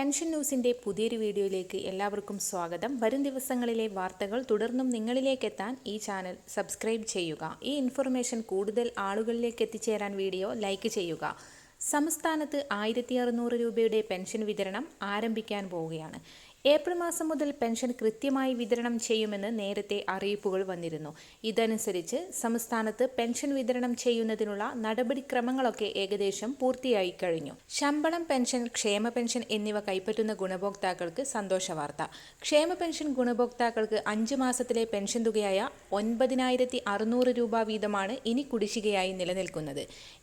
Pension ന്യൂസിന്റെ പുതിയൊരു വീഡിയോയിലേക്ക് എല്ലാവർക്കും സ്വാഗതം. വരും ദിവസങ്ങളിലെ വാർത്തകൾ തുടർന്നും നിങ്ങളിലേക്ക് എത്താൻ ഈ ചാനൽ സബ്സ്ക്രൈബ് ചെയ്യുക. ഈ ഇൻഫർമേഷൻ കൂടുതൽ ആളുകളിലേക്ക് എത്തിച്ചേരാൻ വീഡിയോ ലൈക്ക് ചെയ്യുക. സംസ്ഥാനത്ത് ആയിരത്തി അറുന്നൂറ് രൂപയുടെ പെൻഷൻ വിതരണം ആരംഭിക്കാൻ പോവുകയാണ്. ഏപ്രിൽ മാസം മുതൽ പെൻഷൻ കൃത്യമായി വിതരണം ചെയ്യുമെന്ന് നേരത്തെ അറിയിപ്പുകൾ വന്നിരുന്നു. ഇതനുസരിച്ച് സംസ്ഥാനത്ത് പെൻഷൻ വിതരണം ചെയ്യുന്നതിനുള്ള നടപടിക്രമങ്ങളൊക്കെ ഏകദേശം പൂർത്തിയായി കഴിഞ്ഞു. ശമ്പളം പെൻഷൻ ക്ഷേമ പെൻഷൻ എന്നിവ കൈപ്പറ്റുന്ന ഗുണഭോക്താക്കൾക്ക് സന്തോഷ വാർത്ത. ക്ഷേമ പെൻഷൻ ഗുണഭോക്താക്കൾക്ക് അഞ്ച് മാസത്തിലെ പെൻഷൻ തുകയായ ഒൻപതിനായിരത്തി അറുന്നൂറ് രൂപ വീതമാണ് ഇനി കുടിശ്ശികയായി നിലനിൽക്കുന്നത്.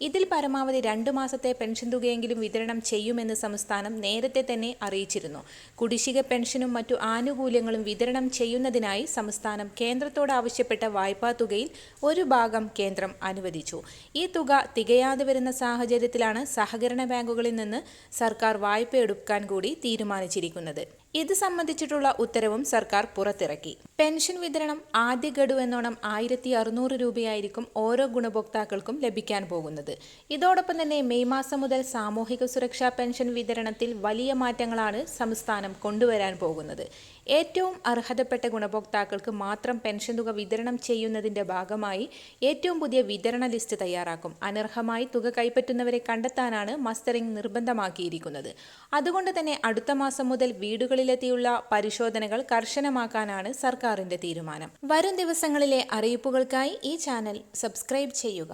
ഇതിൽ പരമാവധി രണ്ട് മാസത്തെ പെൻഷൻ തുകയെങ്കിലും വിതരണം ചെയ്യുമെന്ന് സംസ്ഥാനം നേരത്തെ തന്നെ അറിയിച്ചിരുന്നു. കുടിശ്ശിക പെൻഷനും മറ്റു ആനുകൂല്യങ്ങളും വിതരണം ചെയ്യുന്നതിനായി സംസ്ഥാനം കേന്ദ്രത്തോട് ആവശ്യപ്പെട്ട വായ്പാ തുകയിൽ ഒരു ഭാഗം കേന്ദ്രം അനുവദിച്ചു. ഈ തുക തികയാതെ വരുന്ന സാഹചര്യത്തിലാണ് സഹകരണ ബാങ്കുകളിൽ നിന്ന് സർക്കാർ വായ്പ എടുക്കാൻ കൂടി തീരുമാനിച്ചിരിക്കുന്നത്. ഇത് സംബന്ധിച്ചിട്ടുള്ള ഉത്തരവും സർക്കാർ പുറത്തിറക്കി. പെൻഷൻ വിതരണം ആദ്യ ഗഡു എന്നോണം ആയിരത്തി അറുന്നൂറ് രൂപയായിരിക്കും ഓരോ ഗുണഭോക്താക്കൾക്കും ലഭിക്കാൻ പോകുന്നത്. ഇതോടൊപ്പം തന്നെ മെയ് മാസം മുതൽ സാമൂഹിക സുരക്ഷാ പെൻഷൻ വിതരണത്തിൽ വലിയ മാറ്റങ്ങളാണ് സംസ്ഥാനം കൊണ്ടുവരാൻ പോകുന്നത്. ഏറ്റവും അർഹതപ്പെട്ട ഗുണഭോക്താക്കൾക്ക് മാത്രം പെൻഷൻ തുക വിതരണം ചെയ്യുന്നതിന്റെ ഭാഗമായി ഏറ്റവും പുതിയ വിതരണ ലിസ്റ്റ് തയ്യാറാക്കും. അനർഹമായി തുക കൈപ്പറ്റുന്നവരെ കണ്ടെത്താനാണ് മസ്റ്ററിംഗ് നിർബന്ധമാക്കിയിരിക്കുന്നത്. അതുകൊണ്ട് തന്നെ അടുത്ത മാസം മുതൽ വീടുകളിലെത്തിയുള്ള പരിശോധനകൾ കർശനമാക്കാനാണ് സർക്കാരിന്റെ തീരുമാനം. വരും ദിവസങ്ങളിലെ അറിയിപ്പുകൾക്കായി ഈ ചാനൽ സബ്സ്ക്രൈബ് ചെയ്യുക.